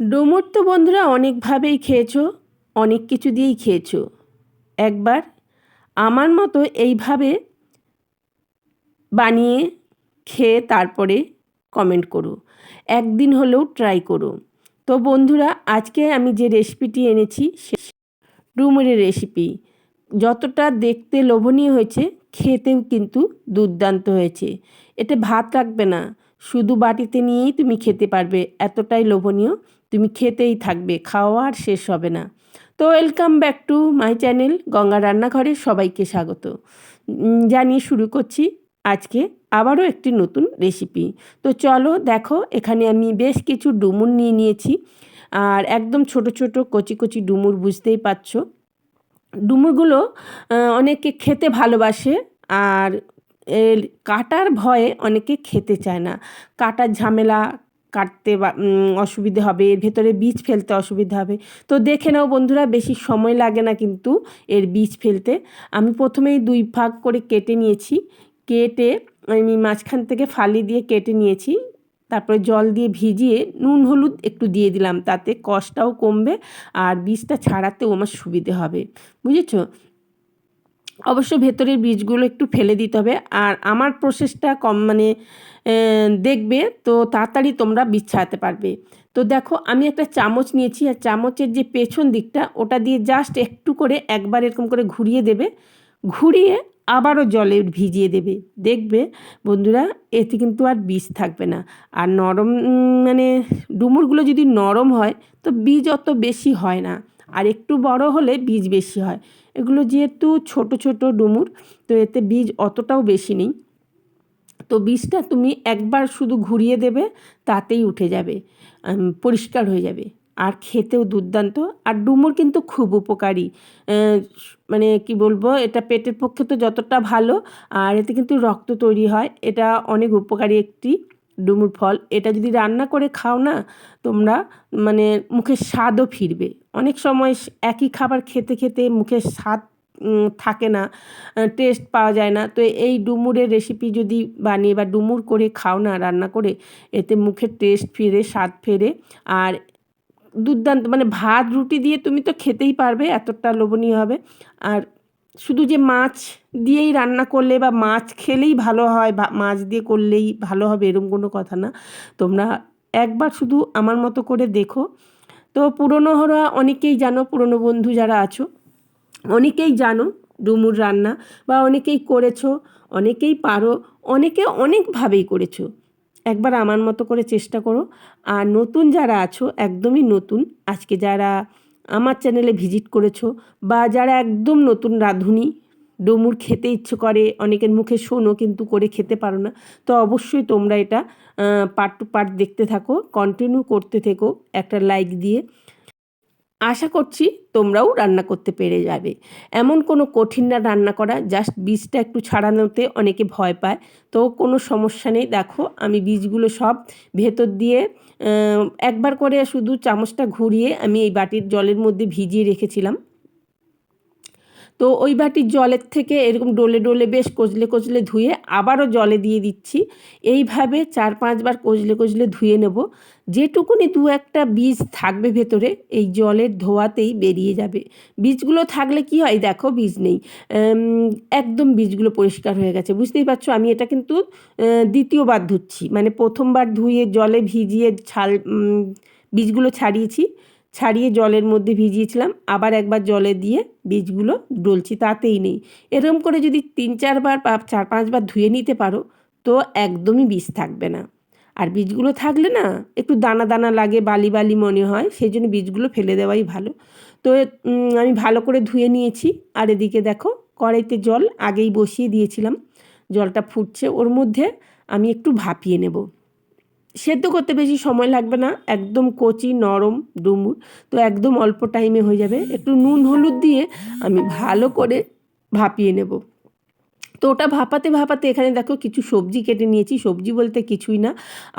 ডুমুর তো বন্ধুরা অনেকভাবেই খেয়েছো, অনেক কিছু দিয়েই খেয়েছো। একবার আমার মতো এইভাবে বানিয়ে খেয়ে তারপরে কমেন্ট করো। একদিন হলেও ট্রাই করো। তো বন্ধুরা, আজকে আমি যে রেসিপিটি এনেছি, সে ডুমুরের রেসিপি যতটা দেখতে লোভনীয় হয়েছে, খেতেও কিন্তু দুর্দান্ত হয়েছে। এতে ভাত রাখবে না, শুধু বাটিতে নিয়েই তুমি খেতে পারবে, এতটাই লোভনীয়। তুমি খেতেই থাকবে, খাওয়া আর শেষ হবে না। তো welcome back to my channel Ganga রান্নাঘরে সবাইকে স্বাগত। জানিয়ে শুরু করছি আজকে আবারও একটি নতুন রেসিপি তো চলো দেখো, এখানে আমি বেশ কিছু ডুমুর নিয়ে নিয়েছি। আর একদম ছোট ছোট কচি কচি ডুমুর বুঝতেই পারছ। ডুমুরগুলো অনেকে খেতে ভালোবাসে আর এর কাটার ভয়ে অনেকে খেতে চায় না। কাটার ঝামেলা কাটতে অসুবিধে হবে, এর ভেতরে বীজ ফেলতে অসুবিধা হবে। তো দেখে নাও বন্ধুরা, বেশি সময় লাগে না কিন্তু এর বীজ ফেলতে। আমি প্রথমেই দুই ভাগ করে কেটে নিয়েছি। কেটে আমি মাঝখান থেকে ফালি দিয়ে কেটে নিয়েছি। তারপরে জল দিয়ে ভিজিয়ে নুন, হলুদ একটু দিয়ে দিলাম। তাতে কষটাও কমবে আর বীজটা ছাড়াতেও আমার সুবিধে হবে। বুঝেছ? অবশ্য ভেতরের বীজগুলো একটু ফেলে দিতে হবে। আর আমার প্রসেসটা কম মানে দেখবে তো তাড়াতাড়ি তোমরা বীজ ছাড়াতে পারবে। তো দেখো, আমি একটা চামচ নিয়েছি। আর চামচের যে পেছন দিকটা, ওটা দিয়ে জাস্ট একটু করে একবার এরকম করে ঘুরিয়ে দেবে। ঘুরিয়ে আবারও জলে ভিজিয়ে দেবে। দেখবে বন্ধুরা, এতে কিন্তু আর বীজ থাকবে না। আর নরম মানে ডুমুরগুলো যদি নরম হয়, তো বীজ অত বেশি হয় না। আর একটু বড় হলে বীজ বেশি হয়। এগুলো যেহেতু ছোট ছোট ডুমুর, তো এতে বীজ অতটাও বেশি নেই। তো বীজটা তুমি একবার শুধু ঘুরিয়ে দেবে, তাতেই উঠে যাবে পরিষ্কার হয়ে যাবে। আর খেতেও দুর্দান্ত। আর ডুমুর কিন্তু খুব উপকারী। মানে কি বলব, এটা পেটের পক্ষে তো যতটা ভালো, আর এতে কিন্তু রক্ত তৈরি হয়। এটা অনেক উপকারী একটি ডুমুর ফল, এটা যদি রান্না করে খাও না, তোমরা মানে মুখের স্বাদও ফিরবে। অনেক সময় একই খাবার খেতে খেতে মুখের স্বাদ থাকে না টেস্ট পাওয়া যায় না। তো এই ডুমুরের রেসিপি যদি বানিয়ে বা ডুমুর করে খাও না, রান্না করে, এতে মুখের টেস্ট ফিরে, স্বাদ ফেরে। আর দুর্দান্ত মানে ভাত, রুটি দিয়ে তুমি তো খেতেই পারবে, এতটা লোভনীয় হবে। আর শুধু যে মাছ দিয়েই রান্না করলে বা মাছ খেলেই ভালো হয়, বা মাছ দিয়ে করলেই ভালো হবে এরকম কোনো কথা না। তোমরা একবার শুধু আমার মতো করে দেখো। তো পুরনো হরা অনেকেই জানো, পুরনো বন্ধু যারা আছো, অনেকেই জানো ডুমুর রান্না বা অনেকেই করেছ, অনেকেই পারো, অনেকে অনেকভাবেই করেছ। একবার আমার মতো করে চেষ্টা করো। আর নতুন যারা আছো, একদমই নতুন। আজকে যারা আমার চ্যানেলে ভিজিট করেছ বা যারা একদম নতুন রাঁধুনি, ডুমুর খেতে ইচ্ছে করে, অনেকের মুখে শোনো কিন্তু করে খেতে পারো না, তো অবশ্যই তোমরা এটা পার্ট টু পার্ট দেখতে থাকো কন্টিনিউ করতে থেকো, একটা লাইক দিয়ে। আশা করছি তোমরাও রান্না করতে পেরে যাবে। এমন কোনো কঠিন না রান্না করা জাস্ট বীজটা একটু ছাড়ানোতে অনেকে ভয় পায়। তো কোনো সমস্যা নেই। দেখো, আমি বীজগুলো সব ভেতর দিয়ে একবার করে শুধু চামচটা ঘুরিয়ে আমি এই বাটির জলের মধ্যে ভিজিয়ে রেখেছিলাম। তো ওই বাটির জলের থেকে এরকম ডোলে ডলে বেশ কচলে কচলে ধুয়ে আবারও জলে দিয়ে দিচ্ছি। এইভাবে চার পাঁচবার কচলে কচলে ধুয়ে নেব। যেটুকুনি দু একটা বীজ থাকবে ভেতরে, এই জলের ধোয়াতেই বেরিয়ে যাবে। বীজগুলো থাকলে কি হয়? দেখো বীজ নেই। একদম বীজগুলো পরিষ্কার হয়ে গেছে। বুঝতেই পারছ, আমি এটা কিন্তু দ্বিতীয়বার ধুচ্ছি। মানে প্রথমবার ধুয়ে জলে ভিজিয়ে ছাল বীজগুলো ছাড়িয়েছি। ছাড়িয়ে জলের মধ্যে ভিজিয়েছিলাম। আবার একবার জলে দিয়ে বীজগুলো ডলছি, তাতেই নেই। এরকম করে যদি তিন চারবার বা চার পাঁচবার ধুয়ে নিতে পারো, তো একদমই বীজ থাকবে না। আর বীজগুলো থাকলে না, একটু দানা দানা লাগে, বালি বালি মনে হয় সেই জন্য বীজগুলো ফেলে দেওয়াই ভালো। তো আমি ভালো করে ধুয়ে নিয়েছি। আর এদিকে দেখো, কড়াইতে জল আগেই বসিয়ে দিয়েছিলাম। জলটা ফুটছে, ওর মধ্যে আমি একটু ভাপিয়ে নেব। সেদ্ধ করতে বেশি সময় লাগবে না, একদম কচি, নরম, ডুমুর, তো একদম অল্প টাইমে হয়ে যাবে। একটু নুন, হলুদ দিয়ে আমি ভালো করে ভাপিয়ে নেব। তো ওটা ভাপাতে ভাপাতে এখানে দেখো কিছু সবজি কেটে নিয়েছি। সবজি বলতে কিছুই না,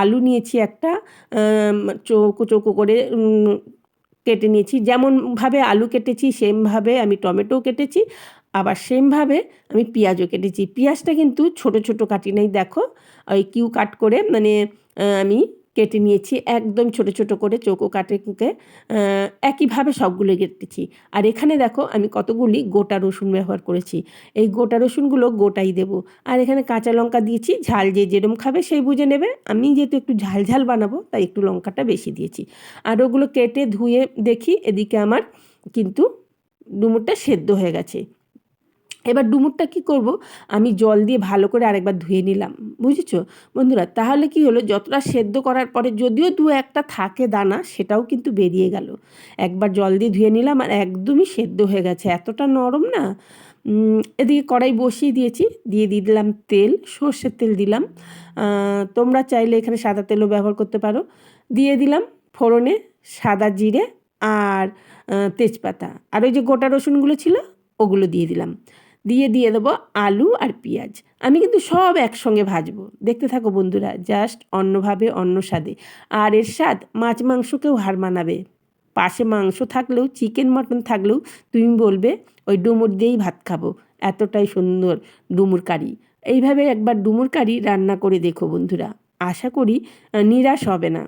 আলু নিয়েছি একটা চৌকো চৌকো করে কেটে নিয়েছি। যেমনভাবে আলু কেটেছি, সেমভাবে আমি টমেটো কেটেছি আবার সেমভাবে আমি পেঁয়াজও কেটেছি। পেঁয়াজটা কিন্তু ছোট ছোট কাটি নাই, দেখো। ওই কিউ কাট করে মানে আমি কেটে নিয়েছি। একদম ছোট ছোট করে চৌকো কাটে, কুকে একইভাবে সবগুলো কেটেছি। আর এখানে দেখো, আমি কতগুলি গোটা রসুন ব্যবহার করেছি। এই গোটা রসুনগুলো গোটাই দেব। আর এখানে কাঁচা লঙ্কা দিয়েছি। ঝাল যে যেরম খাবে সেই বুঝে নেবে। আমি যেহেতু একটু ঝাল ঝাল বানাবো, তাই একটু লঙ্কাটা বেশি দিয়েছি। আর ওগুলো কেটে ধুয়ে দেখি, এদিকে আমার কিন্তু ডুমুরটা সেদ্ধ হয়ে গেছে। এবার ডুমুরটা কি করব? আমি জল দিয়ে ভালো করে আরেকবার ধুয়ে নিলাম। বুঝেছ? বন্ধুরা, তাহলে কি হলো? যতটা সেদ্ধ করার পরে যদিও দু একটা থাকে দানা, সেটাও কিন্তু বেরিয়ে গেল। একবার জল দিয়ে ধুয়ে নিলাম আর একদমই সেদ্ধ হয়ে গেছে। এতটা নরম না? এদিকে কড়াই বসিয়ে দিয়েছি। দিয়ে দিয়ে দিলাম তেল, সর্ষের তেল দিলাম। তোমরা চাইলে এখানে সাদা তেলও ব্যবহার করতে পারো। দিয়ে দিলাম ফোড়নে সাদা জিরে আর তেজপাতা। আর ওই যে গোটা রসুনগুলো ছিল, ওগুলো দিয়ে দিলাম। দিয়ে দিয়ে দেবো আলু আর পেঁয়াজ। আমি কিন্তু সব একসঙ্গে ভাজবো। দেখতে থাকো বন্ধুরা জাস্ট অন্যভাবে, অন্য স্বাদে। আর এর স্বাদ, মাছ মাংসকেও হার মানাবে। পাশে মাংস থাকলেও চিকেন মটন থাকলেও তুমি বলবে, ওই ডুমুর দিয়েই ভাত খাব। এতটাই সুন্দর ডুমুর কারি। এইভাবে একবার ডুমুর কারি রান্না করে দেখো বন্ধুরা। আশা করি নিরাশ হবে না।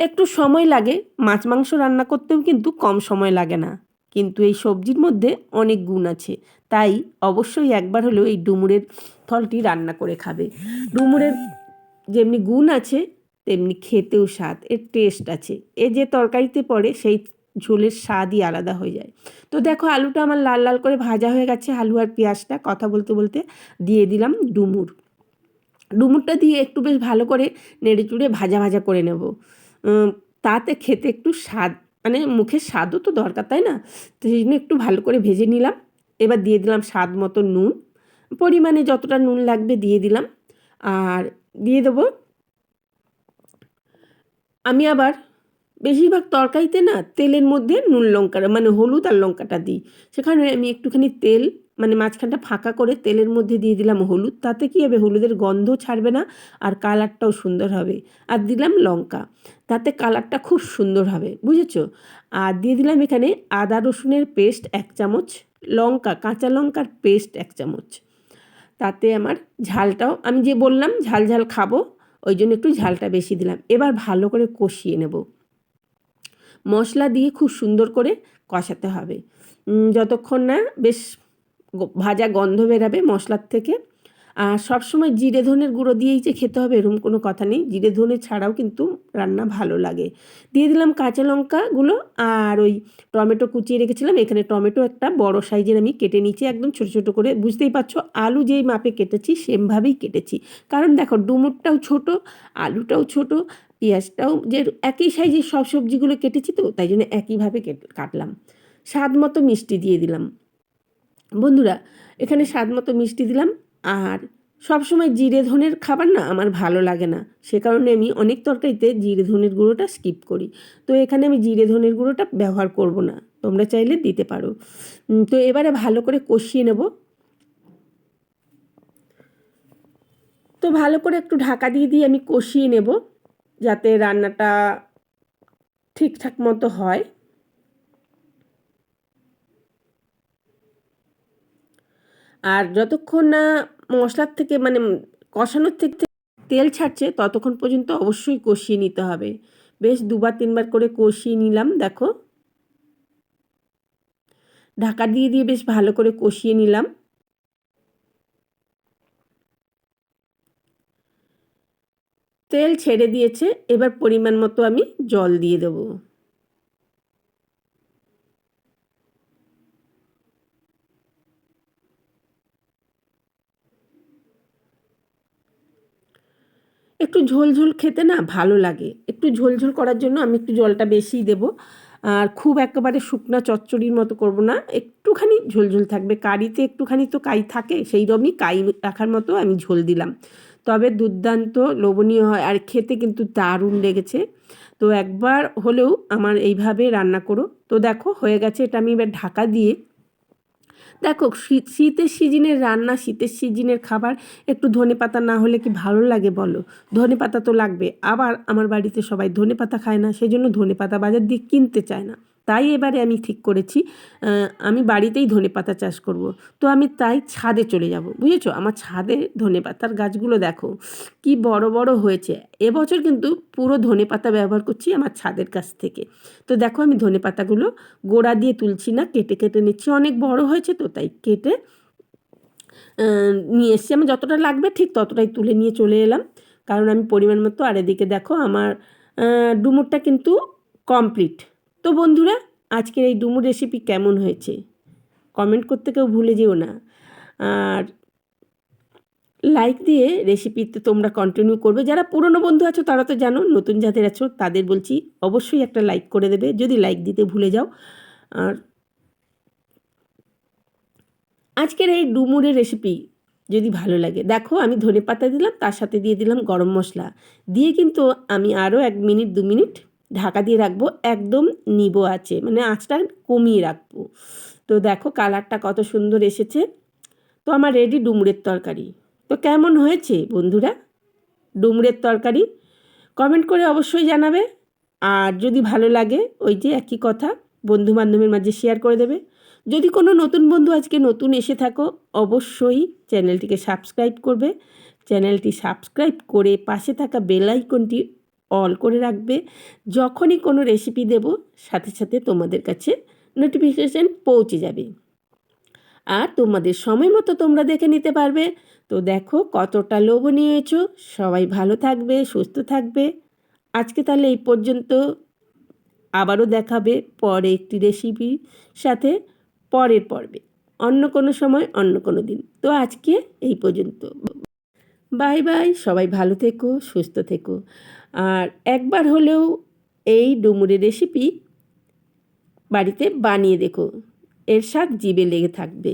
একটু সময় লাগে। মাছ মাংস রান্না করতেও কিন্তু কম সময় লাগে না। কিন্তু এই সবজির মধ্যে অনেক গুণ আছে। তাই অবশ্যই একবার হলেও এই ডুমুরের ফলটি রান্না করে খাবে। ডুমুরের যেমনি গুণ আছে, তেমনি খেতেও স্বাদ, এর টেস্ট আছে। এ যে তরকারিতে পড়ে, সেই ঝোলের স্বাদই আলাদা হয়ে যায়। তো দেখো, আলুটা আমার লাল লাল করে ভাজা হয়ে গেছে, আলু আর পেঁয়াজটা কথা বলতে বলতে দিয়ে দিলাম ডুমুর। ডুমুরটা দিয়ে একটু বেশ ভালো করে নেড়ে চুড়ে ভাজা ভাজা করে নেব। তাতে খেতে একটু স্বাদ মানে মুখের স্বাদও তো দরকার, তাই না? তো সেই জন্য একটু ভালো করে ভেজে নিলাম। এবার দিয়ে দিলাম স্বাদ মতো নুন। পরিমাণে যতটা নুন লাগবে দিয়ে দিলাম। আর দিয়ে দেবো আমি আবার বেশিরভাগ তরকারিতে না তেলের মধ্যে নুন লঙ্কা মানে হলুদ আর লঙ্কাটা দিই। সেখানে আমি একটুখানি তেল মানে মাঝখানটা ফাঁকা করে তেলের মধ্যে দিয়ে দিলাম হলুদ। তাতে কী হবে? হলুদের গন্ধ ছাড়বে না আর কালারটাও সুন্দর হবে। আর দিলাম লঙ্কা। তাতে কালারটা খুব সুন্দর হবে, বুঝেছ? আর দিয়ে দিলাম এখানে আদা রসুনের পেস্ট এক চামচ, লঙ্কা, কাঁচা লঙ্কার পেস্ট এক চামচ। তাতে আমার ঝালটাও, আমি যে বললাম ঝাল ঝাল খাব, ওই জন্য একটু ঝালটা বেশি দিলাম। এবার ভালো করে কষিয়ে নেব। মশলা দিয়ে খুব সুন্দর করে কষাতে হবে। যতক্ষণ না বেশ ভাজা গন্ধ বেরাবে মশলার থেকে। আর সবসময় জিরে ধনের গুঁড়ো দিয়েই যে খেতে হবে এরকম কোনো কথা নেই। জিরে ধনে ছাড়াও কিন্তু রান্না ভালো লাগে। দিয়ে দিলাম কাঁচা লঙ্কাগুলো আর ওই টমেটো কুচিয়ে রেখেছিলাম। এখানে টমেটো একটা বড় সাইজের আমি কেটে নিয়েছি একদম ছোটো ছোটো করে। বুঝতেই পারছ, আলু যেই মাপে কেটেছি সেমভাবেই কেটেছি। কারণ দেখো, ডুমুরটাও ছোট, আলুটাও ছোট, পেঁয়াজটাও যে একই সাইজের সব সবজিগুলো কেটেছি তো, তাই জন্য একইভাবে কেট- কাটলাম। স্বাদ মতো মিষ্টি দিয়ে দিলাম। বন্ধুরা, এখানে স্বাদ মতো মিষ্টি দিলাম আর সবসময় জিরে ধনের খাবার না আমার ভালো লাগে না। সে কারণে আমি অনেক তরকারিতে জিরে ধনের গুঁড়োটা স্কিপ করি। তো এখানে আমি জিরে ধনের গুঁড়োটা ব্যবহার করব না, তোমরা চাইলে দিতে পারো। তো এবারে ভালো করে কষিয়ে নেব। তো ভালো করে একটু ঢাকা দিয়ে দিয়ে আমি কষিয়ে নেব যাতে রান্নাটা ঠিকঠাক মতো হয়। আর যতক্ষণ না মশলার থেকে মানে কষানোর থেকে তেল ছাড়ছে, ততক্ষণ পর্যন্ত অবশ্যই কষিয়ে নিতে হবে। বেশ দুবার তিনবার করে কষিয়ে নিলাম, দেখো। ঢাকা দিয়ে দিয়ে বেশ ভালো করে কষিয়ে নিলাম। তেল ছেড়ে দিয়েছে, এবার পরিমাণ মতো আমি জল দিয়ে দেবো। একটু ঝোল ঝোল খেতে না ভালো লাগে। একটু ঝোল ঝোল করার জন্য আমি একটু জলটা বেশিই দেবো। আর খুব একেবারে শুকনা চচ্চড়ির মতো করব না। একটুখানি ঝোল ঝোল থাকবে। কারিতে একটুখানি তো কাই থাকে, সেই রকমই কাই রাখার মতো আমি ঝোল দিলাম। তবে দুর্দান্ত, লোভনীয় হয়। আর খেতে কিন্তু দারুণ লেগেছে। তো একবার হলেও আমার এইভাবে রান্না করো। তো দেখো, হয়ে গেছে। এটা আমি এবার ঢাকা দিয়ে দেখো শীতের সিজনের রান্না, শীতের সিজনের খাবার, একটু ধনে পাতা না হলে কি ভালো লাগে বলো? ধনে পাতা তো লাগবে। আবার আমার বাড়িতে সবাই ধনে পাতা খায় না, সেজন্য ধনে পাতা বাজার দিয়ে কিনতে চায় না। তাই এবারে আমি ঠিক করেছি আমি বাড়িতেই ধনে পাতা চাষ করব। তো আমি তাই ছাদে চলে যাব। বুঝেছ? আমার ছাদে ধনে পাতার গাছগুলো দেখো, কি বড় বড় হয়েছে। এবছর কিন্তু পুরো ধনে পাতা ব্যবহার করছি আমার ছাদের কাছ থেকে। তো দেখো আমি ধনে পাতাগুলো গোড়া দিয়ে তুলছি না, কেটে কেটে নিচ্ছি। অনেক বড় হয়েছে তো তাই কেটে নিয়ে এসছি। আমার যতটা লাগবে ঠিক ততটাই তুলে নিয়ে চলে এলাম। কারণ আমি পরিমাণ মতো আর এদিকে দেখো আমার ডুমুরটা কিন্তু কমপ্লিট তো বন্ধুরা, আজকের এই ডুমুর রেসিপি কেমন হয়েছে? কমেন্ট করতে কেউ ভুলে যেও না। আর লাইক দিয়ে রেসিপিতে তোমরা কন্টিনিউ করবে। যারা পুরনো বন্ধু আছো, তারা তো জানো, নতুন যাদের আছো, তাদের বলছি, অবশ্যই একটা লাইক করে দেবে। যদি লাইক দিতে ভুলে যাও। আর আজকের এই ডুমুরের রেসিপি যদি ভালো লাগে, দেখো আমি ধনে পাতা দিলাম, তার সাথে দিয়ে দিলাম গরম মশলা। দিয়ে কিন্তু আমি আরও এক মিনিট, দু মিনিট ঢাকা দিয়ে রাখব, একদম নিবো আছে মানে আঁচটা কমিয়ে রাখব। তো দেখো কালারটা কত সুন্দর এসেছে। তো আমার রেডি ডুমুরের তরকারি। তো কেমন হয়েছে বন্ধুরা? ডুমুরের তরকারি? কমেন্ট করে অবশ্যই জানাবে। আর যদি ভালো লাগে, ওই যে একই কথা বন্ধু বান্ধবের মাঝে শেয়ার করে দেবে। যদি কোনো নতুন বন্ধু আজকে নতুন এসে থাকো, অবশ্যই চ্যানেলটিকে সাবস্ক্রাইব করবে। চ্যানেলটি সাবস্ক্রাইব করে পাশে থাকা বেল আইকনটি অল করে রাখবে। যখনই কোনো রেসিপি দেব, সাথে সাথে তোমাদের কাছে নোটিফিকেশান পৌঁছে যাবে। আর তোমাদের সময় মতো তোমরা দেখে নিতে পারবে। তো দেখো কতটা লোভনীয় হয়েছ। সবাই ভালো থাকবে, সুস্থ থাকবে। আজকে তাহলে এই পর্যন্ত। আবারও দেখাবে পরে একটি রেসিপির সাথে পরের পর্বে। অন্য কোনো সময়, অন্য কোনো দিন। তো আজকে এই পর্যন্ত। বাই বাই, সবাই ভালো থেকো, সুস্থ থেকো। আর একবার হলেও এই ডুমুরের রেসিপি বাড়িতে বানিয়ে দেখো। এর স্বাদ জিবে লেগে থাকবে।